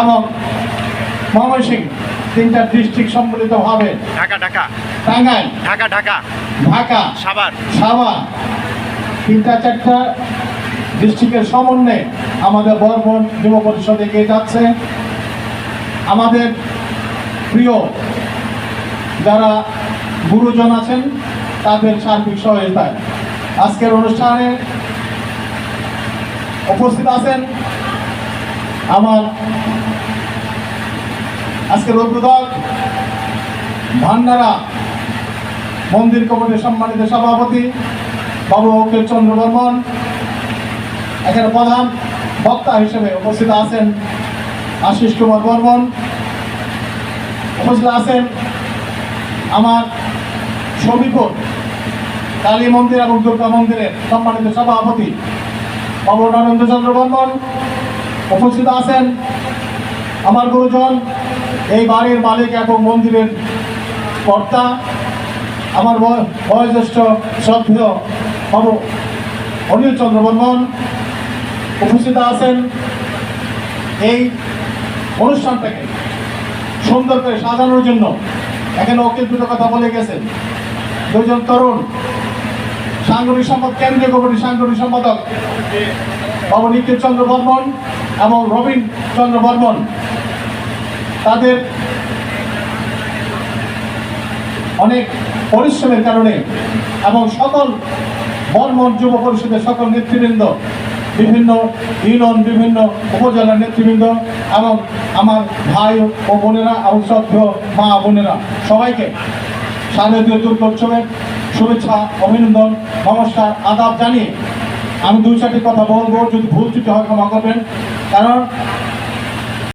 এবং ময়মনসিংহ তিনটা ডিস্ট্রিক্ট সম্মিলিতভাবে ঢাকা ঢাকা। টাঙ্গাইল ঢাকা ঢাকা। ঢাকা সাভার। সাভার। তিনটা চারটা ডিস্ট্রিক্টের সমন্বয়ে আমাদের বর্মন যুব পরিষদ এগিয়ে যাচ্ছে। আমাদের প্রিয় যারা গুরুজন আছেন তাদের সার্বিক সহায়তায় আজকের অনুষ্ঠানে উপস্থিত আছেন আমার আজকের উদ্বোধক ভান্ডারা মন্দির কমিটির সম্মানিত সভাপতি বাবু অখিল চন্দ্র বর্মন, এখানে প্রধান বক্তা হিসেবে উপস্থিত আছেন আশিস কুমার বর্মন, উপস্থিত আছেন আমার সমীপুর কালী মন্দির এবং দুর্গা মন্দিরের সম্মানিত সভাপতি বাবু নরেন্দ্র চন্দ্র বর্মন উপস্থিত আছেন আমার গুরুজন, এই বাড়ির মালিক এবং মন্দিরের কর্তা, আমার বয়- বয়োজ্যেষ্ঠ শ্রদ্ধেয় বাবু অনিল চন্দ্র বর্মন উপস্থিত আছেন। এই অনুষ্ঠানটাকে সুন্দর করে সাজানোর জন্য এখানে অকিল দুটো কথা বলে গেছেন। দুজন তরুণ সাংগঠনিক সম্পাদক, কেন্দ্রীয় কমিটির সাংগঠনিক সম্পাদক বাবু নিখিল চন্দ্র বর্মন এবং রবীন চন্দ্র বর্মন। তাদের অনেক পরিশ্রমের কারণে এবং সকল বর্মন যুব পরিষদের সকল নেতৃবৃন্দ, বিভিন্ন ইউনিয়ন, বিভিন্ন উপজেলার নেতৃবৃন্দ এবং আমার ভাই ও বোনেরা, এবং শ্রদ্ধেয় মা বোনেরা সবাইকে শারদীয় দুর্গোৎসবের শুভেচ্ছা, অভিনন্দন, নমস্কার, আদাব জানিয়ে আমি দুই চারটি কথা বলব। যদি ভুল ত্রুটি হয় ক্ষমা করবেন। কারণ